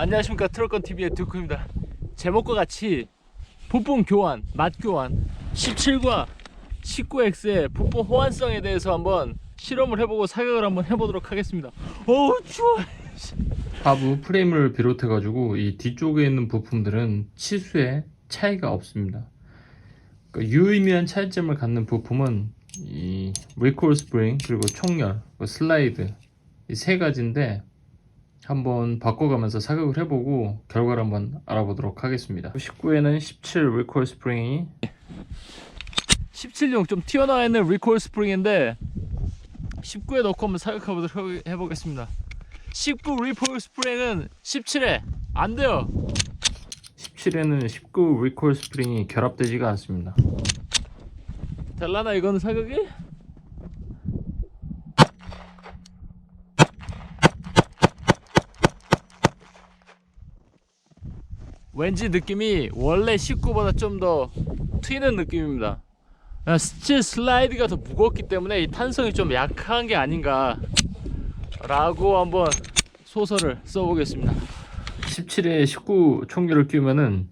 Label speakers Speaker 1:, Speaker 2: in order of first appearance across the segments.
Speaker 1: 안녕하십니까 트럭건 TV의 듀크입니다. 제목과 같이 부품 교환, 맛 교환 17과 19X의 부품 호환성에 대해서 한번 실험을 해보고 사격을 한번 해보도록 하겠습니다. 어우 추워.
Speaker 2: 하부 프레임을 비롯해 가지고 이 뒤쪽에 있는 부품들은 치수에 차이가 없습니다. 그러니까 유의미한 차이점을 갖는 부품은 이 리콜 스프링 그리고 총열, 그 슬라이드 이 세 가지인데 한번 바꿔가면서 사격을 해보고 결과를 한번 알아보도록 하겠습니다. 19에는 17 리콜 스프링이
Speaker 1: 17용 좀 튀어나와 있는 리콜 스프링인데 19에 넣고 한번 사격해보도록 해- 해보겠습니다. 19 리콜 스프링은 17에 안 돼요.
Speaker 2: 17에는 19 리콜 스프링이 결합되지가 않습니다.
Speaker 1: 될라나 이거는 사격이? 왠지 느낌이 원래 19보다 좀 더 튀는 느낌입니다. 아, 스틸 슬라이드가 더 무겁기 때문에 이 탄성이 좀 약한 게 아닌가 라고 한번 소설을 써보겠습니다.
Speaker 2: 17에 19 총기를 끼우면은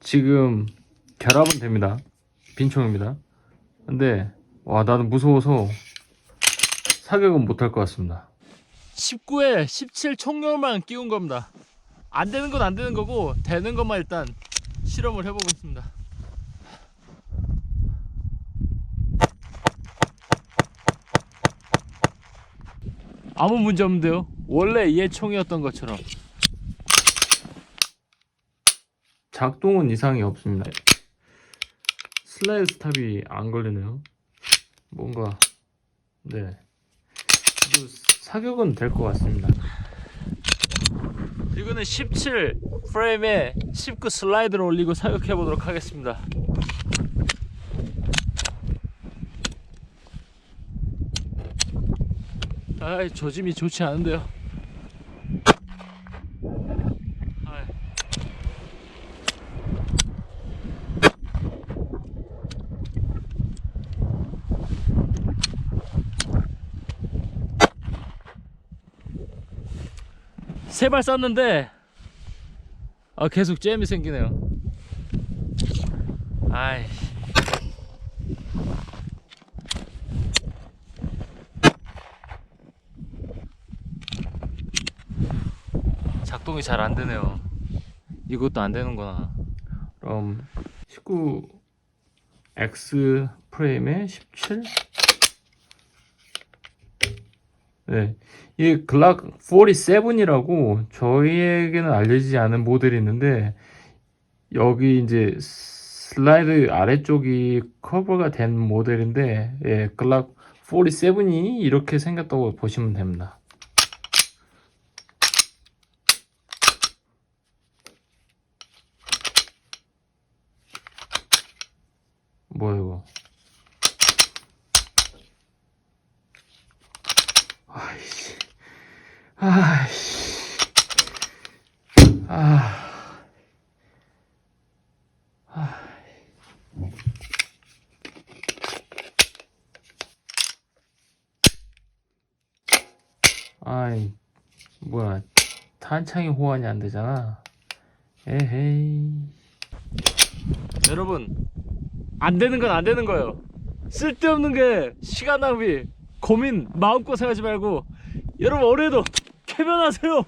Speaker 2: 지금 결합은 됩니다. 빈총입니다. 근데 와 나는 무서워서 사격은 못할 것 같습니다.
Speaker 1: 19에 17 총열만 끼운 겁니다. 안 되는 건 안 되는 거고 되는 것만 일단 실험을 해보겠습니다. 아무 문제 없는데요. 원래 얘 총이었던 것처럼.
Speaker 2: 작동은 이상이 없습니다. 슬라이드 스탑이 안 걸리네요. 뭔가 네 사격은 될 것 같습니다.
Speaker 1: 이거는 17 프레임에 19 슬라이드를 올리고 사격해 보도록 하겠습니다. 아, 조짐이 좋지 않은데요. 세 발 쐈는데 아 계속 잼이 생기네요. 아이. 작동이 잘 안 되네요. 이것도 안 되는구나.
Speaker 2: 그럼 19 X 프레임에 17 네, 이 글락 47이라고 저희에게는 알려지지 않은 모델이 있는데 여기 이제 슬라이드 아래쪽이 커버가 된 모델인데 예, 글락 47이 이렇게 생겼다고 보시면 됩니다. 뭐야 이거? 아이씨, 아이씨, 아, 아. 아이, 뭐야, 탄창이 호환이 안 되잖아. 에헤이.
Speaker 1: 여러분 안 되는 건 안 되는 거예요. 쓸데없는 게 시간 낭비, 고민, 마음고생하지 말고 여러분 올해도 개변하세요.